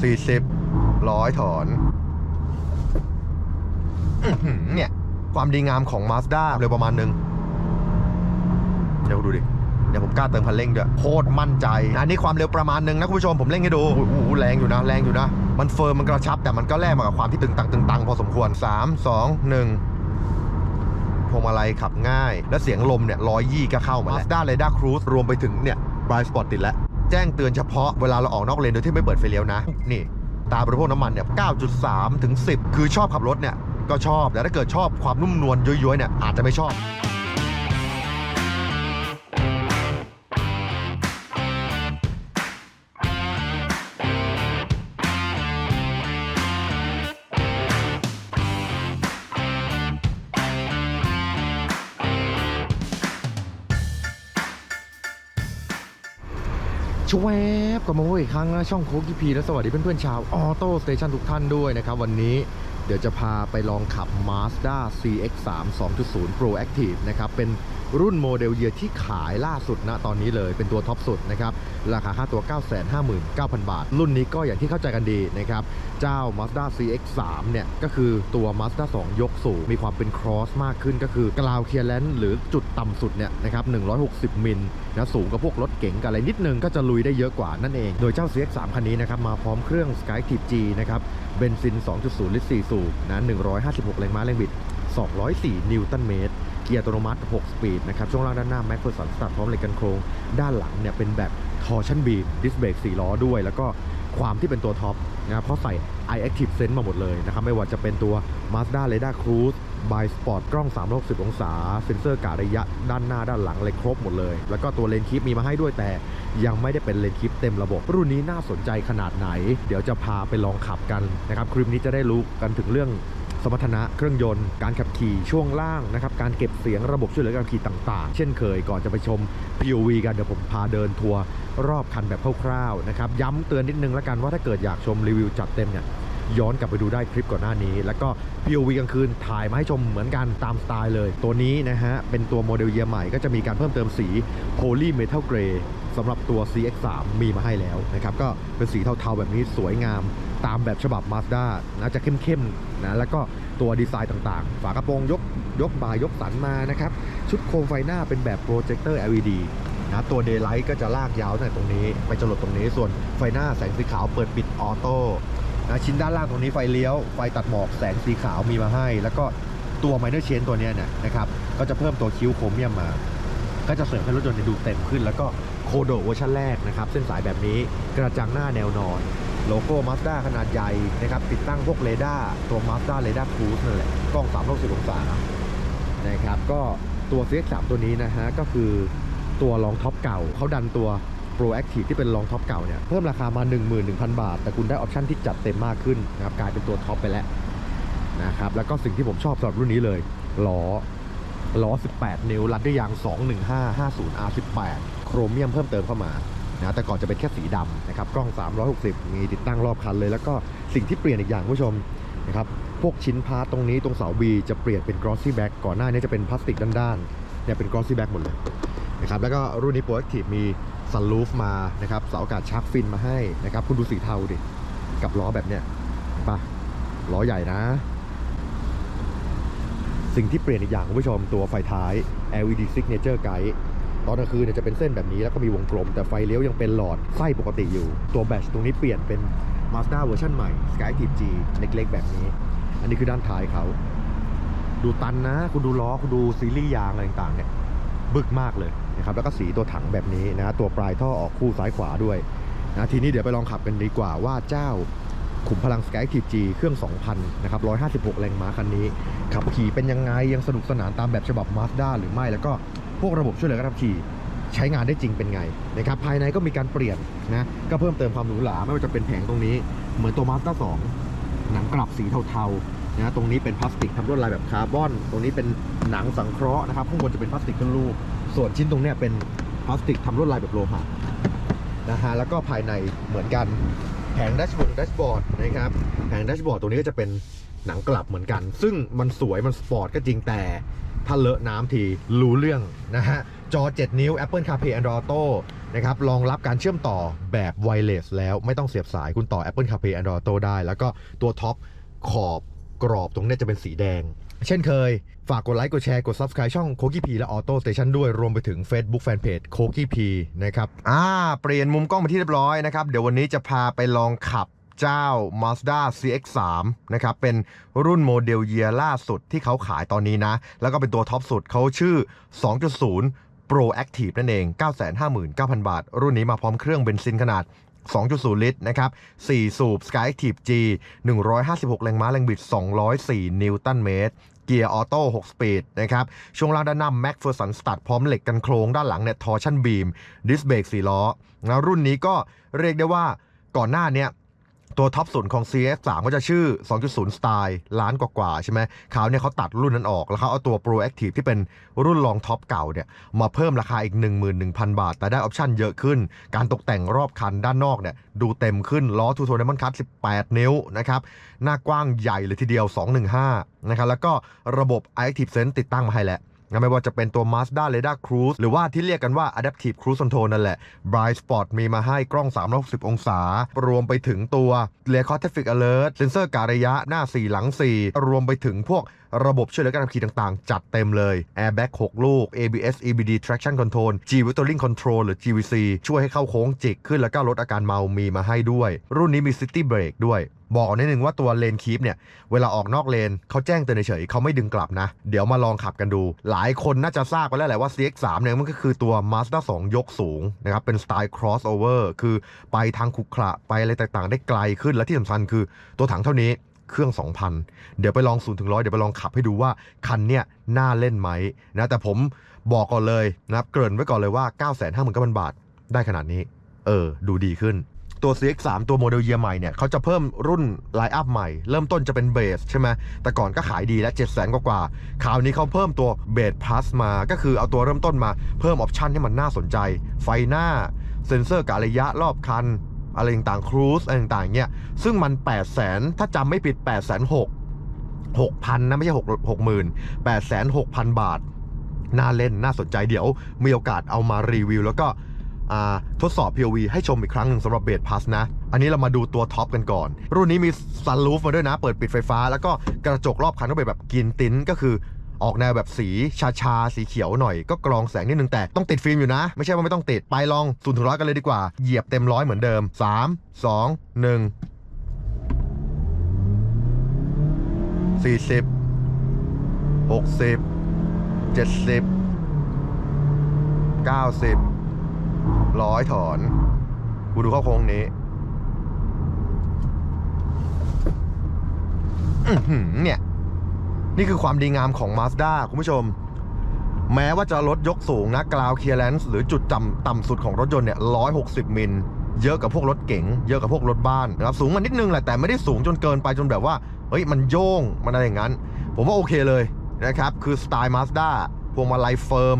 40ร้อยถอนเนี่ย ความดีงามของ Mazda เร็วประมาณนึง เดี๋ยวดูดิ เดี๋ยวผมกล้าเติมคันเร่งด้วย โคตรมั่นใจนะนี่ความเร็วประมาณนึงนะคุณผู้ชมผมเร่งให้ดูโอ้โหแรงอยู่นะ แรงอยู่นะ มันเฟิร์มมันกระชับ แต่มันก็แลกมากับความที่ตึงตังตึงตังพอสมควร 3 2 1พวงมาลัยขับง่าย และเสียงลมเนี่ยร้อยยี่ก็เข้ามาแล้ว Mazda r a d a r Cruise รวมไปถึงเนี่ย Bright Spot ติดแล้ว แจ้งเตือนเฉพาะเวลาเราออกนอกเลนโดยที่ไม่เปิดไฟเลี้ยวนะ นี่ตาบริโภคน้ำมันเนี่ย 9.3 ถึง 10 คือชอบขับรถเนี่ย ก็ชอบ แต่ถ้าเกิดชอบความนุ่มนวลย้อยๆเนี่ยอาจจะไม่ชอบ ชวบกลับมาพบอีกครั้งนะช่องโคกิพีและสวัสดีเพื่อนๆชาวออโต้สเตชันทุกท่านด้วยนะครับ วันนี้เดี๋ยวจะพาไปลองขับ Mazda CX-3 2.0 Pro Active นะครับ เป็น รุ่นโมเดลเยียที่ขายล่าสุดณตอนนี้เลยเป็นตัวท็อปสุดนะครับราคาค่าตัว 959,000 บาท รุ่นนี้ก็อย่างที่เข้าใจกันดีนะครับเจ้า Mazda CX-3 เนี่ยก็คือตัว Mazda 2 ยกสูง มีความเป็น cross มากขึ้นก็คือกราวเคลียร์แลนหรือจุดต่ำสุดเนี่ยนะครับ160 มิลนะสูงกับพวกรถเก๋งกับอะไรนิดนึงก็จะลุยได้เยอะกว่านั่นเอง โดยเจ้า CX-3 คันนี้นะครับมาพร้อมเครื่อง Skyactiv G นะครับเบนซิน 2.0 ลิตร 4 สูบนะ156 แรงม้าแรงบิด 204 นิวตันเมตร กียร์อัตโนมัติ 6 สปีดนะครับช่วงล่างด้านหน้าแม็กเฟอร์สันสตัดพร้อมเหล็กกันโครง ด้านหลังเนี่ยเป็นแบบทอร์ชันบีดิสเบรก4ล้อด้วย แล้วก็ความที่เป็นตัวท็อปนะครับเพราะใส่ iActive Sense มาหมดเลยนะครับไม่ว่าจะเป็นตัว Mazda Radar Cruise by Sport กล้อง 360 องศา เซ็นเซอร์กะระยะด้านหน้าด้านหลังเลยครบหมดเลย แล้วก็ตัวเลนคีปมีมาให้ด้วยแต่ยังไม่ได้เป็นเลนคีปเต็มระบบ รุ่นนี้น่าสนใจขนาดไหน เดี๋ยวจะพาไปลองขับกันนะครับคลิปนี้จะได้รู้กันถึงเรื่อง สมรรถนะเครื่องยนต์ การขับขี่ช่วงล่างนะครับ การเก็บเสียงระบบช่วยเหลือการขี่ต่าง ๆ เช่นเคยก่อนจะไปชม POV กันเดี๋ยวผมพาเดินทัวร์รอบคันแบบคร่าวๆนะครับย้ำเตือนนิดนึงแล้วกันว่าถ้าเกิดอยากชมรีวิวจัดเต็มเนี่ยย้อนกลับไปดูได้คลิปก่อนหน้านี้ แล้วก็ POV กลางคืนถ่ายมาให้ชมเหมือนกันตามสไตล์เลย ตัวนี้นะฮะเป็นตัวโมเดลเยียร์ใหม่ก็จะมีการเพิ่มเติมสี Poly Metal Gray สำหรับตัว CX3 มีมาให้แล้วนะครับ ก็เป็นสีเทาๆแบบนี้สวยงามตามแบบฉบับ Mazda นะจะเข้มๆนะแล้วก็ตัวดีไซน์ต่างๆ ฝากระโปรงยกยกบายยกสันมานะครับ ชุดโคมไฟหน้าเป็นแบบโปรเจคเตอร์ LED นะตัว Daylight ก็จะลากยาวตั้งแต่ตรงนี้ ไปจรดตรงนี้ส่วนไฟหน้าแสงสีขาวเปิดปิดออโต้นะชิ้นด้านล่างตรงนี้ไฟเลี้ยว ไฟตัดหมอกแสงสีขาวมีมาให้ แล้วก็ตัว Minor Chain ตัวนี้เนี่ยนะครับก็จะเพิ่มตัวคิ้วโครเมียมมา ก็จะเสริมให้รถยนต์เนี่ยดูเต็มขึ้น แล้วก็โคโดเวอร์ชันแรกนะครับ เส้นสายแบบนี้กระจังหน้าแนวนอน โลโก้ Mazda ขนาดใหญ่นะครับติดตั้งพวกเรดาร์ตัว Mazda Radar Cruise นั่นแหละกล้อง360องศานะครับก็ตัว CX3 ตัวนี้นะฮะก็คือตัวรองท็อปเก่าเขาดันตัว Pro Active ที่เป็นรองท็อปเก่าเนี่ยเพิ่มราคามา 11,000 บาท แต่คุณได้ออปชั่นที่จัดเต็มมากขึ้นนะครับกลายเป็นตัวท็อปไปแล้วนะครับแล้วก็สิ่งที่ผมชอบสำหรับรุ่นนี้เลยล้อ ล้อ 18 นิ้ว รัดด้วยยาง 215 50 R18 โครเมียมเพิ่มเติมเข้ามานะแต่ก่อนจะเป็นแค่สีดำนะครับกล้อง 360 มีติดตั้งรอบคันเลย แล้วก็สิ่งที่เปลี่ยนอีกอย่างผู้ชมนะครับพวกชิ้นพาร์ตตรงนี้ตรงเสา B จะเปลี่ยนเป็น glossy back ก่อนหน้านี้จะเป็นพลาสติกด้านๆเนี่ยเป็น glossy back หมดเลยนะครับแล้วก็รุ่นนี้ Proactive มี sunroof มานะครับเสาอากาศชักฟินมาให้นะครับคุณดูสีเทาดิกับล้อแบบเนี้ยเห็นปะล้อใหญ่นะ สิ่งที่เปลี่ยนอีกอย่างคุณผู้ชมตัวไฟท้าย LED Signature Guide ตอนกลางคืนเนี่ยจะเป็นเส้นแบบนี้แล้วก็มีวงกลม แต่ไฟเลี้ยวยังเป็นหลอดไส้ปกติอยู่ ตัวแบตตรงนี้เปลี่ยนเป็น Mazda เวอร์ชันใหม่ Sky t G เล็กๆ แบบนี้ อันนี้คือด้านท้ายเขา ดูตันนะ คุณดูล้อ คุณดูซีรีส์ยางอะไรต่างๆเนี่ยบึกมากเลยนะครับแล้วก็สีตัวถังแบบนี้นะตัวปลายท่อออกคู่ซ้ายขวาด้วยนะทีนี้เดี๋ยวไปลองขับกันดีกว่าว่าเจ้า ขุมพลัง Skyactiv-G เครื่อง 2,000 นะครับ 156 แรงม้าคันนี้ ขับขี่เป็นยังไง ยังสนุกสนานตามแบบฉบับ Mazda หรือไม่ แล้วก็พวกระบบช่วยเหลือการขับขี่ใช้งานได้จริงเป็นไงนะครับภายในก็มีการเปลี่ยนนะก็เพิ่มเติมความหรูหราไม่ว่าจะเป็นแผงตรงนี้ เหมือนตัว Mazda 2 หนังกลับสีเทาๆนะตรงนี้เป็นพลาสติกทำลวดลายแบบคาร์บอน ตรงนี้เป็นหนังสังเคราะห์นะครับข้างบนจะเป็นพลาสติกขึ้นรูปส่วนชิ้นตรงเนี้ยเป็นพลาสติกทำลวดลายแบบโลหะนะฮะแล้วก็ภายในเหมือนกัน งแดชบอร์ดแดชบอร์ดนะครับแผงแดชบอร์ดตัวนี้ก็จะเป็นหนังกลับเหมือนกัน ซึ่งมันสวยมันสปอร์ตก็จริงแต่ถ้าเลอะน้ำทีรู้เรื่องนะฮะ จอ 7 นิ้ว Apple CarPlay Android Auto นะครับรองรับการเชื่อมต่อแบบไวเลสแล้วไม่ต้องเสียบสายคุณต่อ Apple CarPlay Android Auto ได้ แล้วก็ตัวท็อปขอบกรอบตรงนี้จะเป็นสีแดง เช่นเคย ฝากกดไลค์ กดแชร์ กด Subscribe ช่องโคกี้พีและ Auto Station ด้วย รวมไปถึง Facebook Fanpage โคกี้พีนะครับ อ่า เปลี่ยนมุมกล้องไปที่เรียบร้อยนะครับ เดี๋ยววันนี้จะพาไปลองขับเจ้า Mazda CX-3 นะครับ เป็นรุ่นโมเดลเยียล่าสุดที่เขาขายตอนนี้นะ แล้วก็เป็นตัวท็อปสุดเขาชื่อ 2.0 Pro Active นั่นเอง 959,000 บาท รุ่นนี้มาพร้อมเครื่องเบนซินขนาด 2.0 ลิตรนะครับ 4 สูบ Sky Active G 156 แรงม้าแรงบิด 204 นิวตันเมตร เกียร์ออโต้ 6 สปีดนะครับ ช่วงล่างด้านหน้า Mac f e r s o n สตัดพร้อมเหล็กกันโครงด้านหลังเนี่ยทอร์ชันบีม ดิสเบรก4ล้อนะรุ่นนี้ก็เรียกได้ว่าก่อนหน้าเนี้ย ตัวท็อปสุดของ CX3 ก็จะชื่อ 2.0 Style ล้านกว่าๆใช่ไหมคราวเนี่ยเขาตัดรุ่นนั้นออก แล้วเขาเอาตัว Pro Active ที่เป็นรุ่นรองท็อปเก่าเนี่ยมาเพิ่มราคาอีก 11,000 บาท แต่ได้ออปชั่นเยอะขึ้น การตกแต่งรอบคันด้านนอกเนี่ยดูเต็มขึ้น ล้อทูโทน d ดมอนคัต18 นิ้วนะครับหน้ากว้างใหญ่เลยทีเดียว 215 นะครับแล้วก็ระบบ Active Sense ติดตั้งมาให้แล้ว ไม่ว่าจะเป็นตัว Mazda Radar Cruise หรือว่าที่เรียกกันว่า Adaptive Cruise Control นั่นแหละ Bright Spot มีมาให้กล้อง 360 องศา รวมไปถึงตัว Rear Traffic Alert เซนเซอร์การระยะหน้า 4 หลัง 4 รวมไปถึงพวกระบบช่วยเหลือการขับขี่ต่างๆ จัดเต็มเลย Airbag 6 ลูก ABS EBD Traction Control G Vectoring Control หรือ GVC ช่วยให้เข้าโค้งจิกขึ้นแล้วก็ลดอาการเมามีมาให้ด้วย รุ่นนี้มี City Brake ด้วย บอกนิดนึงว่าตัวเลนคีปเนี่ย เวลาออกนอกเลนเขาแจ้งเตือนเฉยเขาไม่ดึงกลับนะ เดี๋ยวมาลองขับกันดู หลายคนน่าจะทราบไปแล้วแหละว่า CX3 เนี่ยมันก็คือตัว Mazda 2 ยกสูงนะครับ เป็นสไตล์ crossover คือไปทางขรุขระไปอะไรต่างๆ ได้ไกลขึ้นและที่สำคัญคือตัวถังเท่านี้เครื่อง 2,000 เดี๋ยวไปลอง0ถึง100เดี๋ยวไปลองขับให้ดูว่า คันเนี่ยน่าเล่นไหมนะแต่ผมบอกก่อนเลยนะครับเกริ่นไว้ก่อนเลยว่า 959,000บาท ได้ขนาดนี้ เออ ดูดีขึ้น ตัว CX3 ตัวโมเดลเยียใหม่เนี่ยเขาจะเพิ่มรุ่นไลน์อัพใหม่ เริ่มต้นจะเป็นเบสใช่ไหมแต่ก่อนก็ขายดีแล้ว7 0 0 0 0 0กว่าๆคราวนี้เขาเพิ่มตัวเบสพลัสมาก็คือเอาตัวเริ่มต้นมาเพิ่มออปชันให้มันน่าสนใจ ไฟหน้า เซ็นเซอร์กะระยะรอบคันอะไรต่างๆครูซอะไรต่างๆเนี่ยซึ่งมัน 8 0 0 0 0 0ถ้าจำไม่ผิด 8 6 0 0 0 6,000นะไม่ใช่6 60,000 8 6 0 0 0 บาทน่าเล่นน่าสนใจเดี๋ยวมีโอกาสเอามารีวิว แล้วก็ ทดสอบ POV ให้ชมอีกครั้งหนึ่งสำหรับเบสพัสนะ อันนี้เรามาดูตัวท็อปกันก่อน รุ่นนี้มีซันรูฟมาด้วยนะ เปิดปิดไฟฟ้า แล้วก็กระจกรอบคันก็เป็นแบบกินติ้นก็คือออกแนวแบบสีชาชาสีเขียวหน่อยก็กรองแสงนิดนึงแต่ต้องติดฟิล์มอยู่นะ ไม่ใช่ว่าไม่ต้องติด ไปลองศูนย์ถึงร้อยกันเลยดีกว่า เหยียบเต็มร้อยเหมือนเดิม 3 2 1 40 60 70 90 ร้อยถอน กูดูเข้าโค้งนี้เนี่ย นี่คือความดีงามของ Mazda คุณผู้ชม แม้ว่าจะรถยกสูงนะกราวเคียร์แลนซ์หรือจุดต่ำต่ำสุดของรถยนต์เนี่ย160มิล เยอะกับพวกรถเก๋ง เยอะกับพวกรถบ้านนะครับ สูงมานิดนึงแหละ แต่ไม่ได้สูงจนเกินไปจนแบบว่า เฮ้ย มันโยง มันอะไรอย่างนั้น ผมว่าโอเคเลยนะครับ คือสไตล์ Mazda พวงมาลัยเฟิร์ม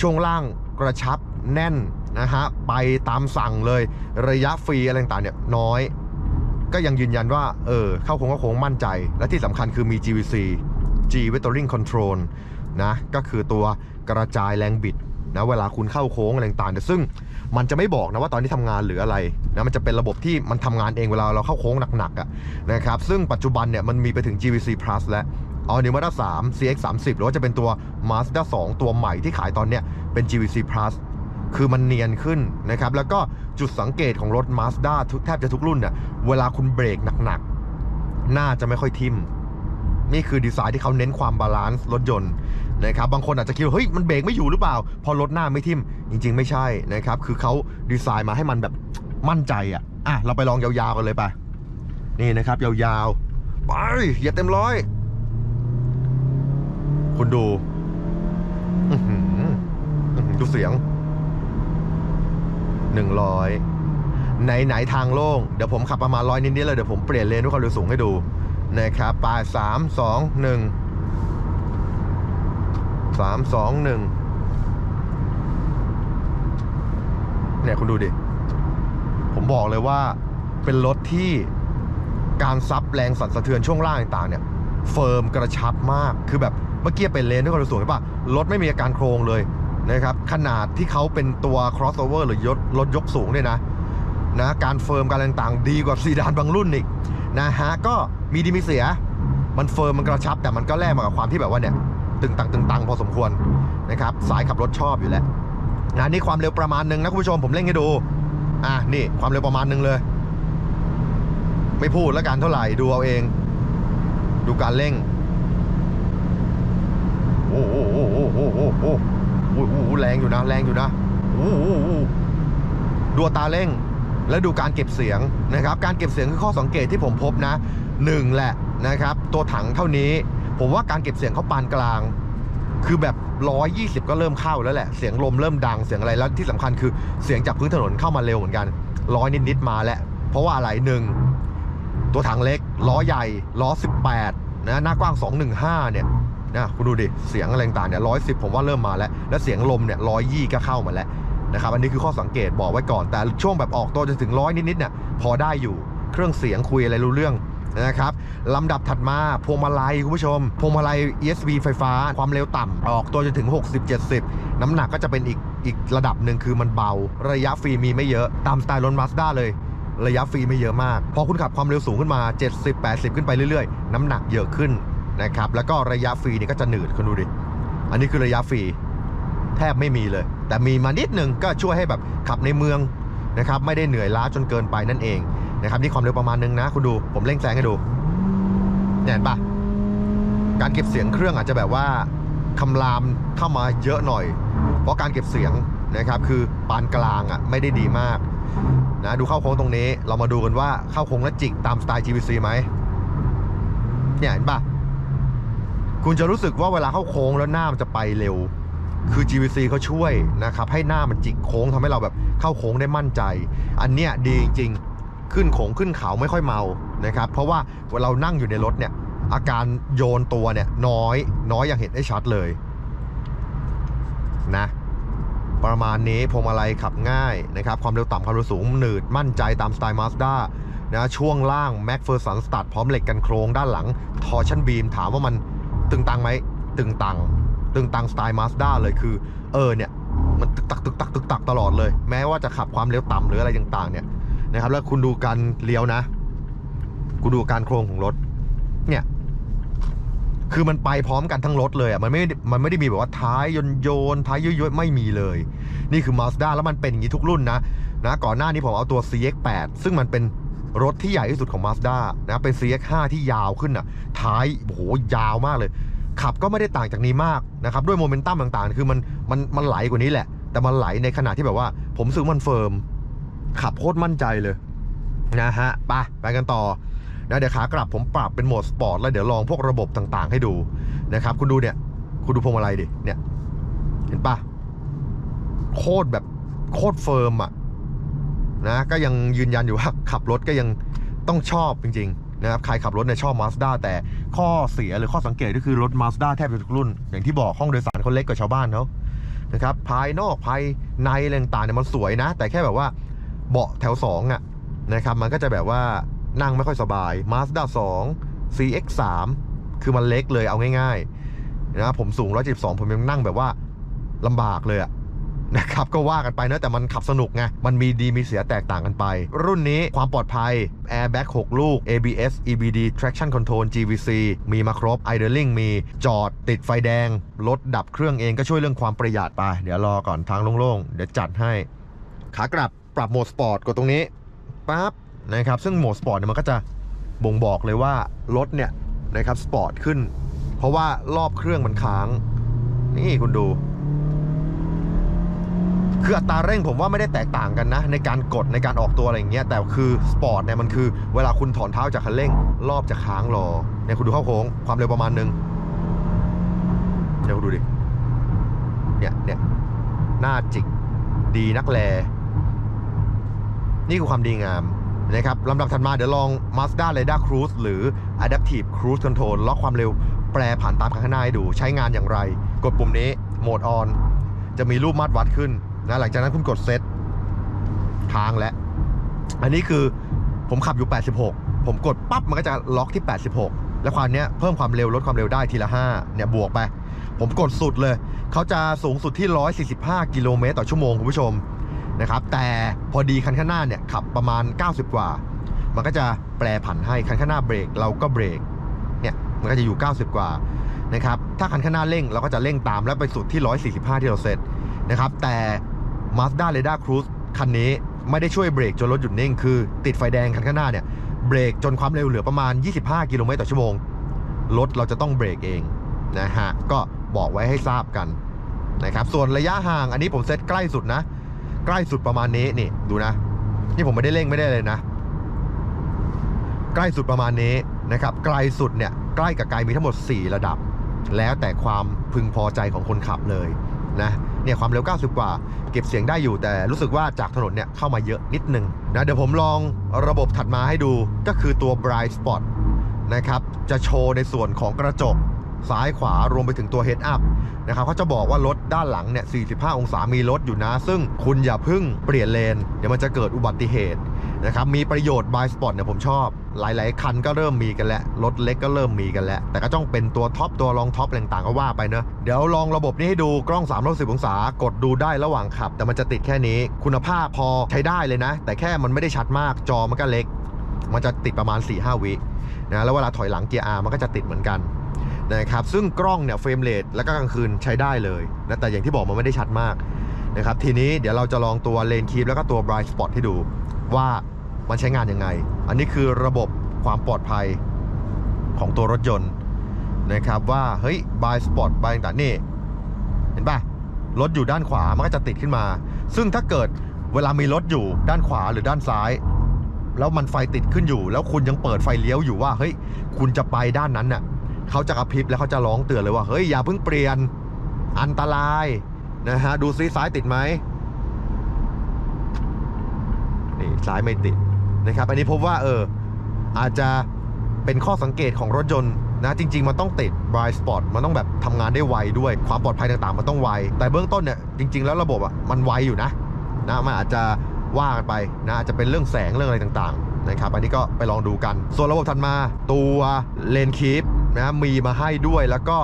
ช่วงล่างกระชับแน่น นะฮะไปตามสั่งเลยระยะฟรีอะไรต่างๆเนี่ยน้อย ก็ยังยืนยันว่าเออเข้าโค้งก็โค้งมั่นใจ และที่สำคัญคือมี GVC G Vectoring Control นะก็คือตัวกระจายแรงบิดนะเวลาคุณเข้าโค้งอะไรต่างๆแต่ซึ่งมันจะไม่บอกนะว่าตอนนี้ทำงานหรืออะไรนะมันจะเป็นระบบที่มันทำงานเองเวลาเราเข้าโค้งหนักๆอะนะครับซึ่งปัจจุบันเนี่ยมันมีไปถึง GVC Plus แล้วเอานิวมาด้า3 CX 3 0หรือว่าจะเป็นตัว Mazda 2 ตัวใหม่ที่ขายตอนเนี้ยเป็น GVC Plus คือมันเนียนขึ้นนะครับ แล้วก็จุดสังเกตของรถ Mazda ทุกแทบจะทุกรุ่นเนี่ยเวลาคุณเบรกหนักๆน่าจะไม่ค่อยทิ่ม นี่คือดีไซน์ที่เขาเน้นความบาลานซ์รถยนต์นะครับ บางคนอาจจะคิดว่าเฮ้ยมันเบรกไม่อยู่หรือเปล่า พอรถหน้าไม่ทิ่ม จริง ๆ ไม่ใช่นะครับ คือเขาดีไซน์มาให้มันแบบมั่นใจอะอะเราไปลองยาวๆกันเลยไปนี่นะครับ ยาวๆไปเหยียบเต็มร้อยคุณดูดูเสียง หนึ่งร้อยไหนไหนทางโล่ง เดี๋ยวผมขับประมาณร้อยนิดๆเลยเดี๋ยวผมเปลี่ยนเลนด้วยความเร็วสูงให้ดูนะครับไปสามสองหนึ่งสามสองหนึ่งเนี่ยคุณดูดิ ผมบอกเลยว่าเป็นรถที่การซับแรงสั่นสะเทือนช่วงล่างต่างๆเนี่ยเฟิร์มกระชับมากคือแบบเมื่อกี้เป็นเลนด้วยความเร็วสูงใช่ปะรถไม่มีอาการโครงเลย นะครับขนาดที่เขาเป็นตัว crossover หรือยศรถยกสูงเนี่ยนะนะการเฟิร์มการต่างๆ ดีกว่าซีดานบางรุ่นอีกนะฮะก็มีดีมีเสีย มันเฟิร์มมันกระชับแต่มันก็แลกมากับความที่แบบว่าเนี่ยตึงตังตึงตังพอสมควรนะครับสายขับรถชอบอยู่แล้วนะนี่ความเร็วประมาณหนึ่งนะคุณผู้ชมผมเล่นให้ดูอะนี่ความเร็วประมาณหนึ่งเลย ไม่พูดแล้วกันเท่าไหร่ดูเอาเอง ดูการเร่งโอ้โหโอ้โหโอ้โหโอ้โห อ้โหโอ้แรงอยู่นะ แรงอยู่นะโอ้ดูอัตาเร่ง แล้วดูการเก็บเสียงนะครับ การเก็บเสียงคือข้อสังเกตที่ผมพบนะหนึ่งแหละนะครับ ตัวถังเท่านี้ ผมว่าการเก็บเสียงเขาปานกลาง คือแบบ 120 ก็เริ่มเข้าแล้วแหละ เสียงลมเริ่มดังเสียงอะไรแล้วที่สำคัญคือเสียงจากพื้นถนนเข้ามาเร็วเหมือนกันร้อยนิดๆมาแล้วเพราะว่าอะไรหนึ่งตัวถังเล็กล้อใหญ่ล้อ 18นะหน้ากว้าง 215 เนี่ย นะคุณดูดิ เสียงอะไรต่างเนี่ยร้อยสิบผมว่าเริ่มมาแล้ว แล้วเสียงลมเนี่ยร้อยยี่ก็เข้ามาแล้วนะครับอันนี้คือข้อสังเกตบอกไว้ก่อน แต่ช่วงแบบออกตัวจนถึงร้อยนิดๆเนี่ยพอได้อยู่เครื่องเสียงคุยอะไรรู้เรื่องนะครับลำดับถัดมาพวงมาลัยคุณผู้ชม พวงมาลัย ESP ไฟฟ้า ความเร็วต่ำออกตัวจนถึง 60-70 น้ำหนักก็จะเป็นอีกอีกระดับหนึ่งคือมันเบา ระยะฟรีมีไม่เยอะตามสไตล์รถมาสด้าเลย ระยะฟรีไม่เยอะมาก พอคุณขับความเร็วสูงขึ้นมา 70 80 ขึ้นไปเรื่อยๆ น้ำหนักเยอะขึ้น นะครับ แล้วก็ระยะฟรีนี่ก็จะหนืดคุณดูดิ อันนี้คือระยะฟรีแทบไม่มีเลย แต่มีมานิดหนึ่งก็ช่วยให้แบบขับในเมืองนะครับ ไม่ได้เหนื่อยล้าจนเกินไปนั่นเองนะครับนี่ความเร็วประมาณนึงนะ คุณดู ผมเร่งแซงให้ดูเนี่ยเห็นปะการเก็บเสียงเครื่องอาจจะแบบว่าคำรามเข้ามาเยอะหน่อย เพราะการเก็บเสียงนะครับคือปานกลางอะไม่ได้ดีมากนะดูเข้าโค้งตรงนี้เรามาดูกันว่าเข้าโค้งแล้วจิกตามสไตล์ GVC ไหมเนี่ยเห็นปะ คุณจะรู้สึกว่าเวลาเข้าโค้งแล้วหน้ามันจะไปเร็ว คือ GVC เขาช่วยนะครับ ให้หน้ามันจิกโค้งทำให้เราแบบเข้าโค้งได้มั่นใจ อันเนี้ยดีจริงๆขึ้นโค้งขึ้นเขาไม่ค่อยเมานะครับ เพราะว่าเวลาเรานั่งอยู่ในรถเนี่ย อาการโยนตัวเนี่ยน้อยน้อยอย่างเห็นได้ชัดเลยนะประมาณนี้พวงมาลัยขับง่ายนะครับ ความเร็วต่ำความเร็วสูงหนืดมั่นใจตามสไตล์มาสด้านะช่วงล่าง m a c p h e r s o n สตัดพร้อมเหล็กกันโครงด้านหลังทอร์ชันบีมถามว่ามัน ตึงตังไหมตึงตังตึงตังสไตล์มาสด้าเลยคือ เออเนี่ยมันตึกตักตึกตักตึกตักตลอดเลย แม้ว่าจะขับความเร็วต่ำหรืออะไรต่างๆ เนี่ยนะครับ แล้วคุณดูการเลี้ยวนะ คุณดูการโครงของรถ เนี่ย คือมันไปพร้อมกันทั้งรถเลยอะมันไม่มันไม่ได้มีแบบว่าท้ายโยนโยนท้ายย้อยๆไม่มีเลย นี่คือ Mazda แล้วมันเป็นอย่างนี้ทุกรุ่นนะนะก่อนหน้านี้ผมเอาตัว CX8 ซึ่งมันเป็น รถที่ใหญ่ที่สุดของ Mazda นะเป็น CX5 ที่ยาวขึ้นอะท้ายโอ้โหยาวมากเลย ขับก็ไม่ได้ต่างจากนี้มากนะครับด้วยโมเมนตัมต่างๆ คือมันมันมันไหลกว่านี้แหละ แต่มันไหลในขณะที่แบบว่า ผมรู้สึกมันเฟิร์ม ขับโคตรมั่นใจเลยนะฮะไปไปกันต่อนะเดี๋ยวขากลับผมปรับเป็นโหมดสปอร์ตแล้วเดี๋ยวลองพวกระบบต่างๆ ให้ดูนะครับคุณดูเนี่ย คุณดูพวงมาลัยดิเนี่ย เห็นปะโคตรแบบโคตรเฟิร์มอะ นะก็ยังยืนยันอยู่ว่าขับรถก็ยังต้องชอบจริงๆนะครับใครขับรถเนี่ยชอบ Mazda แต่ข้อเสียหรือข้อสังเกตก็คือรถ Mazda แทบจะทุกรุ่น อย่างที่บอกห้องโดยสารเขาเล็กกว่าชาวบ้านเขานะครับภายนอกภายในอะไรต่างๆเนี่ยมันสวยนะ แต่แค่แบบว่าเบาะแถวสองอะนะครับมันก็จะแบบว่านั่งไม่ค่อยสบาย Mazda 2 CX3 คือมันเล็กเลยเอาง่ายๆนะผมสูง 172 ผมยังนั่งแบบว่าลำบากเลยอะ นะครับก็ว่ากันไปเนอะแต่มันขับสนุกไงมันมีดีมีเสียแตกต่างกันไป รุ่นนี้ความปลอดภัย Airbag 6 ลูก ABS EBD Traction Control GVC มีมาครบ Idling มีจอดติดไฟแดง รถดับเครื่องเองก็ช่วยเรื่องความประหยัดไป เดี๋ยวรอก่อนทางโล่งๆ เดี๋ยวจัดให้ ขากลับปรับโหมดสปอร์ตกดตรงนี้ปั๊บนะครับซึ่งโหมดสปอร์ตเนี่ยมันก็จะบ่งบอกเลยว่ารถเนี่ยนะครับสปอร์ตขึ้น เพราะว่ารอบเครื่องมันค้าง นี่คุณดู คืออัตราเร่งผมว่าไม่ได้แตกต่างกันนะ ในการกดในการออกตัวอะไรอย่างเงี้ยแต่คือสปอร์ตเนี่ยมันคือเวลาคุณถอนเท้าจากคันเร่ง รอบจะค้างรอเนี่ยคุณดูเข้าโค้งความเร็วประมาณนึงเดี๋ยวคุณดูดิเนี่ยเนี่ยหน้าจิกดีนักแล นี่คือความดีงามนะครับลำดับถัดมาเดี๋ยวลอง Mazda Radar Cruise หรือ Adaptive Cruise Control ล็อกความเร็วแปรผ่านตามข้างหน้าให้ดูใช้งานอย่างไร กดปุ่มนี้โหมดออนจะมีรูปมาตรวัดขึ้น นะหลังจากนั้นคุณกดเซตค้างแล้วอันนี้คือผมขับอยู่ 86 ผมกดปั๊บมันก็จะล็อกที่ 86 แล้วความเนี้ยเพิ่มความเร็วลดความเร็วได้ทีละ 5 เนี่ยบวกไป ผมกดสุดเลย เขาจะสูงสุดที่ 145 กิโลเมตรต่อชั่วโมงคุณผู้ชมนะครับ แต่พอดีคันข้างหน้าเนี่ยขับประมาณ 90 กว่า มันก็จะแปรผันให้คันข้างหน้าเบรกเราก็เบรก เนี่ยมันก็จะอยู่ 90 กว่านะครับ ถ้าคันข้างหน้าเร่งเราก็จะเร่งตามแล้วไปสุดที่ 145 ที่เราเซตนะครับ แต่ Mazda r a d a r Cruise คันนี้ไม่ได้ช่วยเบรกจนรถหยุดนิ่ง คือติดไฟแดงคันข้างหน้าเนี่ยเบรกจนความเร็วเหลือประมาณ 25 กิโลเมตรต่อชั่วโมง รถเราจะต้องเบรกเองนะฮะ ก็บอกไว้ให้ทราบกันนะครับ ส่วนระยะห่างอันนี้ผมเซตใกล้สุดนะ ใกล้สุดประมาณนี้นี่ดูนะ นี่ผมไม่ได้เร่งไม่ได้เลยนะ ใกล้สุดประมาณนี้นะครับไกลสุดเนี่ยใกล้กับไกลมีทั้งหมด 4 ระดับ แล้วแต่ความพึงพอใจของคนขับเลยนะ เนี่ยความเร็ว 90 กว่า เก็บเสียงได้อยู่แต่รู้สึกว่าจากถนนเนี่ยเข้ามาเยอะนิดนึงนะเดี๋ยวผมลองระบบถัดมาให้ดูก็คือตัว Bright Spot นะครับจะโชว์ในส่วนของกระจก ซ้ายขวารวมไปถึงตัว Head Up นะครับเขาจะบอกว่ารถด้านหลังเนี่ย 45 องศามีรถอยู่นะ ซึ่งคุณอย่าพึ่งเปลี่ยนเลน เดี๋ยวมันจะเกิดอุบัติเหตุนะครับ มีประโยชน์ By Spot เนี่ยผมชอบ หลาย ๆ คันก็เริ่มมีกันแล้ว รถเล็กก็เริ่มมีกันแล้ว แต่ก็ต้องเป็นตัวท็อปตัวรองท็อปต่างๆก็ว่าไปเนอะเดี๋ยวลองระบบนี้ให้ดูกล้อง360องศากดดูได้ระหว่างขับ แต่มันจะติดแค่นี้ คุณภาพพอใช้ได้เลยนะ แต่แค่มันไม่ได้ชัดมากจอมันก็เล็ก มันจะติดประมาณ4-5วินะแล้วเวลาถอยหลังเกียร์ R มันก็จะติดเหมือนกัน นะครับซึ่งกล้องเนี่ยเฟรมเรทแล้วก็กลางคืนใช้ได้เลยนะแต่อย่างที่บอกมันไม่ได้ชัดมากนะครับทีนี้เดี๋ยวเราจะลองตัวเลนคีปแล้วก็ตัว Bright Spot ให้ดูว่ามันใช้งานยังไง อันนี้คือระบบความปลอดภัยของตัวรถยนต์นะครับว่าเฮ้ย Bright Spot บายต่างๆนี่เห็นปะรถอยู่ด้านขวามันก็จะติดขึ้นมา ซึ่งถ้าเกิดเวลามีรถอยู่ด้านขวาหรือด้านซ้าย แล้วมันไฟติดขึ้นอยู่ แล้วคุณยังเปิดไฟเลี้ยวอยู่ว่าเฮ้ยคุณจะไปด้านนั้นน่ะ เขาจะกระพริบแล้วเขาจะร้องเตือนเลยว่าเฮ้ยอย่าเพิ่งเปลี่ยนอันตรายนะฮะดูซิซ้ายติดไหมนี่ซ้ายไม่ติดนะครับ อันนี้พบว่าเอออาจจะเป็นข้อสังเกตของรถยนต์นะจริง ๆ มันต้องติด blind spot มันต้องแบบทำงานได้ไวด้วยความปลอดภัยต่างๆ มันต้องไว แต่เบื้องต้นเนี่ยจริง ๆ แล้วระบบอะมันไวอยู่นะนะมันอาจจะว่ากันไปนะอาจจะเป็นเรื่องแสงเรื่องอะไรต่างๆนะครับอันนี้ก็ไปลองดูกัน ส่วนระบบถัดมาตัวเลนคีป นะมีมาให้ด้วยแล้วก็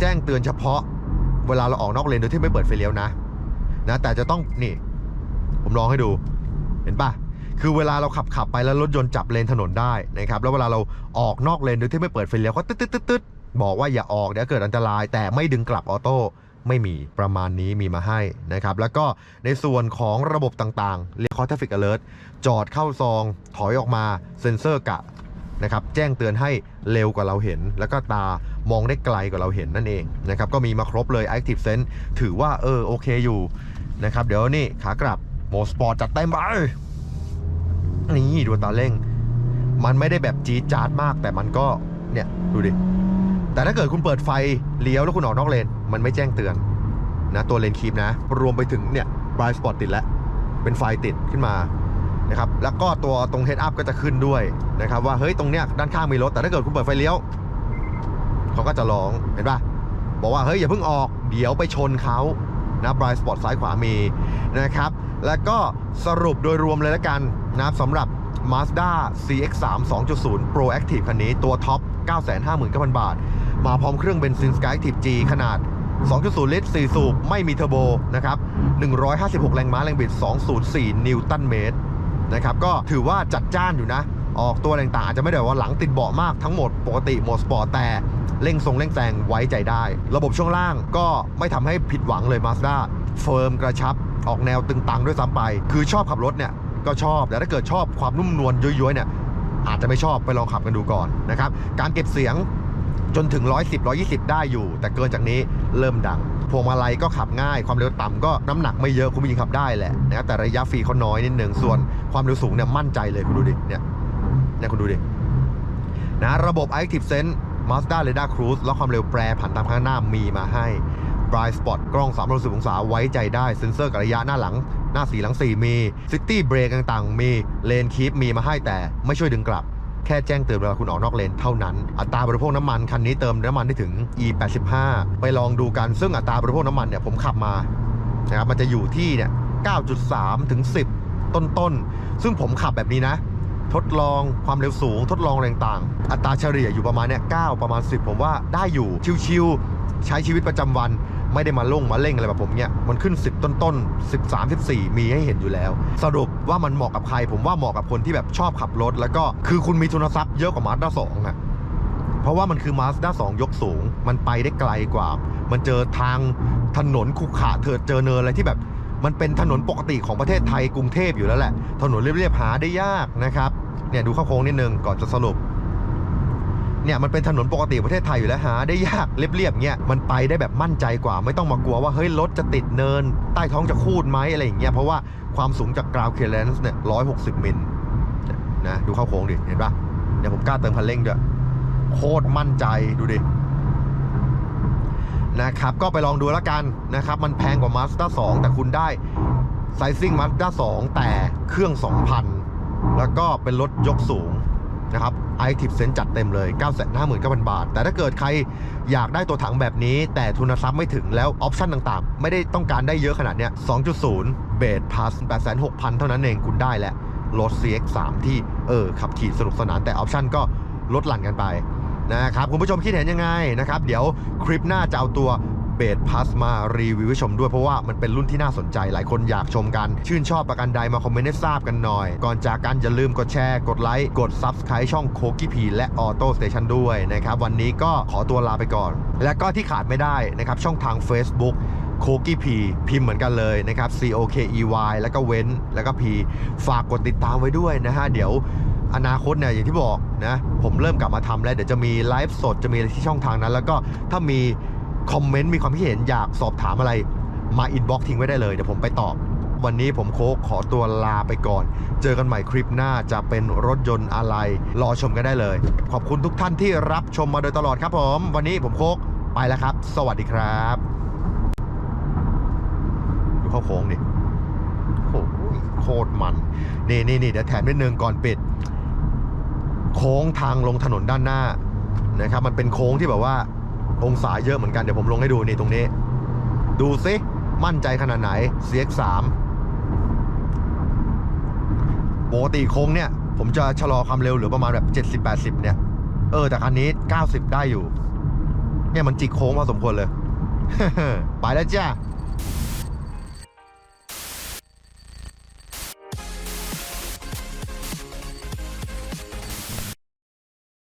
แจ้งเตือนเฉพาะ เวลาเราออกนอกเลนโดยที่ไม่เปิดไฟเลี้ยวนะนะ แต่จะต้องนี่ ผมลองให้ดู เห็นปะคือเวลาเราขับขับไปแล้วรถยนต์จับเลนถนนได้นะครับแล้วเวลาเราออกนอกเลนโดยที่ไม่เปิดไฟเลี้ยวก็ตึ๊ดตึ๊ดตึ๊ดตึ๊ดบอกว่าอย่าออกเดี๋ยวเกิดอันตราย แต่ไม่ดึงกลับออโต้ไม่มีประมาณนี้มีมาให้นะครับ แล้วก็ในส่วนของระบบต่างๆเรียก Call Traffic Alert จอดเข้าซอง ถอยออกมาเซ็นเซอร์กะ นะครับแจ้งเตือนให้เร็วกว่าเราเห็น แล้วก็ตามองได้ไกลกว่าเราเห็นนั่นเองนะครับก็มีมาครบเลย Active Sense ถือว่าเออโอเคอยู่นะครับเดี๋ยวนี่ขากลับโหมดสปอร์ตจัดเต็มไปนี่ดูตาเร่ง มันไม่ได้แบบจี๊ดจ๊าดมาก แต่มันก็เนี่ยดูดิ แต่ถ้าเกิดคุณเปิดไฟเลี้ยวแล้วคุณออกนอกเลน มันไม่แจ้งเตือนนะตัวเลนคีปนะ รวมไปถึงเนี่ยบรายสปอตติดแล้ว เป็นไฟติดขึ้นมา นะครับแล้วก็ตัวตรงเฮดอัพก็จะขึ้นด้วยนะครับว่าเฮ้ยตรงเนี้ยด้านข้างมีรถแต่ถ้าเกิดคุณเปิดไฟเลี้ยวเขาก็จะร้องเห็นปะบอกว่าเฮ้ยอย่าเพิ่งออกเดี๋ยวไปชนเขานะบรายสปอร์ตซ้ายขวามีนะครับแล้วก็สรุปโดยรวมเลยแล้วกันนับสำหรับ Mazda CX-3 2.0 Pro Active คันนี้ตัวท็อป 959,000 บาท มาพร้อมเครื่องเบนซิน Skyactiv G ขนาด 2.0 ลิตร 4 สูบ ไม่มีเทอร์โบนะครับ 156 แรงม้า แรงบิด 204 นิวตันเมตร นะครับก็ถือว่าจัดจ้านอยู่นะ ออกตัวต่างๆอาจจะไม่ได้ว่าหลังติดเบาะมากทั้งหมดปกติโหมดสปอร์ตแต่เร่งทรงเร่งแซงไว้ใจได้ ระบบช่วงล่างก็ไม่ทำให้ผิดหวังเลย Mazda เฟิร์มกระชับ ออกแนวตึงตังด้วยซ้ำไป คือชอบขับรถเนี่ยก็ชอบแต่ถ้าเกิดชอบความนุ่มนวลย้อยๆเนี่ยอาจจะไม่ชอบไปลองขับกันดูก่อนนะครับการเก็บเสียงจนถึง 110 120 ได้อยู่ แต่เกินจากนี้เริ่มดังพวงมาลัยก็ขับง่ายความเร็วต่ำก็น้ำหนักไม่เยอะคุณผู้หญิงขับได้แหละนะแต่ระยะฟรีเขาน้อยนิดหนึ่งส่วน ความเร็วสูงเนี่ยมั่นใจเลยคุณดูดิเนี่ยเนี่ยคุณดูดินะระบบ Active Sense Mazda Radar Cruise แล้วความเร็วแปรผันตามข้างหน้ามีมาให้ Blind Spot กล้อง360องศาไว้ใจได้เซ็นเซอร์กับระยะหน้าหลัง หน้าสีหลัง 4 มี City Brake ต่างๆ มีเลนคีปมีมาให้แต่ไม่ช่วยดึงกลับ แค่แจ้งเตือนเวลาคุณออกนอกเลนเท่านั้น อัตราบริโภคน้ำมัน คันนี้เติมน้ำมันได้ถึง E85 ไปลองดูกัน ซึ่งอัตราบริโภคน้ำมันเนี่ยผมขับมานะครับมันจะอยู่ที่เนี่ย9.3 ถึง 10 ต้นๆ ซึ่งผมขับแบบนี้นะ ทดลองความเร็วสูง ทดลองอะไรต่าง อัตราเฉลี่ยอยู่ประมาณเนี่ย9ประมาณ 10 ผมว่าได้อยู่ชิวๆใช้ชีวิตประจำวันไม่ได้มาลงมาเร่งอะไรแบบผมเนี่ยมันขึ้น 10 ต้นต้นๆ13 14 มีให้เห็นอยู่แล้ว สรุปว่ามันเหมาะกับใคร ผมว่าเหมาะกับคนที่แบบชอบขับรถ แล้วก็คือคุณมีทุนทรัพย์เยอะกว่ามาสด้าสองอะเพราะว่ามันคือมาสด้าสองยกสูง มันไปได้ไกลกว่า มันเจอทางถนนขรุขระเถิดเจอเนินอะไรที่แบบ มันเป็นถนนปกติของประเทศไทยกรุงเทพอยู่แล้วแหละ ถนนเรียบๆหาได้ยากนะครับเนี่ยดูข้าโค้งนิดนึงก่อนจะสรุปเนี่ยมันเป็นถนนปกติประเทศไทยอยู่แล้วหาได้ยากเรียบๆเงี้ยมันไปได้แบบมั่นใจกว่า ไม่ต้องมากลัวว่าเฮ้ยรถจะติดเนิน ใต้ท้องจะคูดไหมอะไรอย่างเงี้ยเพราะว่าความสูงจากกราวเคเลนส์เนี่ยร้อยหกสิบมิลนะดูเข้าโค้งดิ เห็นปะเนี่ยวผมกล้าเติมคันเร่งด้วย โคตรมั่นใจดูดิ นะครับ ก็ไปลองดูแล้วกันนะครับ มันแพงกว่า Mazda 2 แต่คุณได้ไซซิ่ง Mazda 2 แต่เครื่อง 2,000 แล้วก็เป็นรถยกสูงนะครับไอทิปเซนจัดเต็มเลย 9 5 9 0 0 0 บาท แต่ถ้าเกิดใครอยากได้ตัวถังแบบนี้ แต่ทุนทรัพย์ไม่ถึงแล้วออปชันต่างๆ ไม่ได้ต้องการได้เยอะขนาดเนี้ย 2.0 เบสพาส86,000 เท่านั้นเองคุณได้แหละรถ CX3 ที่เออขับขี่สนุกสนานแต่ออปชันก็ลดหลั่นกันไป นะครับคุณผู้ชมคิดเห็นยังไงนะครับเดี๋ยวคลิปหน้าจะเอาตัวเบสพาสมารีวิวให้ชมด้วยเพราะว่ามันเป็นรุ่นที่น่าสนใจ หลายคนอยากชมกัน ชื่นชอบประกันใดมาคอมเมนต์ให้ทราบกันหน่อย ก่อนจากกันอย่าลืมกดแชร์ กดไลค์กด Subscribe ช่องโคกี้พีและออโต้สเตชันด้วยนะครับ วันนี้ก็ขอตัวลาไปก่อน และก็ที่ขาดไม่ได้นะครับ ช่องทาง Facebook โคกี้พีพิมพ์เหมือนกันเลยนะครับ C O K E Y แล้วก็เว้นแล้วก็ P ฝากกดติดตามไว้ด้วยนะฮะเดี๋ยว อนาคตเนี่ยอย่างที่บอกนะผมเริ่มกลับมาทำแล้วเดี๋ยวจะมีไลฟ์สดจะมีอะไรที่ช่องทางนั้น แล้วก็ถ้ามีคอมเมนต์มีความคิดเห็นอยากสอบถามอะไรมาอินบ็อกซ์ทิ้งไว้ได้เลยเดี๋ยวผมไปตอบ วันนี้ผมโค้กขอตัวลาไปก่อน เจอกันใหม่คลิปหน้าจะเป็นรถยนต์อะไร รอชมกันได้เลย ขอบคุณทุกท่านที่รับชมมาโดยตลอดครับผม วันนี้ผมโค้กไปแล้วครับ สวัสดีครับดูเข้าโค้งดิโอ้โหโคตรมัน นี่นี่นี่เดี๋ยวแถมนิดนึงก่อนปิด โค้งทางลงถนนด้านหน้านะครับ มันเป็นโค้งที่แบบว่า องศาเยอะเหมือนกันเดี๋ยวผมลงให้ดูนี่ตรงนี้ ดูซิมั่นใจขนาดไหน CX3 ปกติโค้งเนี่ย ผมจะชะลอความเร็วหรือประมาณแบบ 70-80 เนี่ย เออ แต่คันนี้ 90 ได้อยู่ เนี่ยมันจิกโค้งพอสมควรเลย ไปแล้วจ้า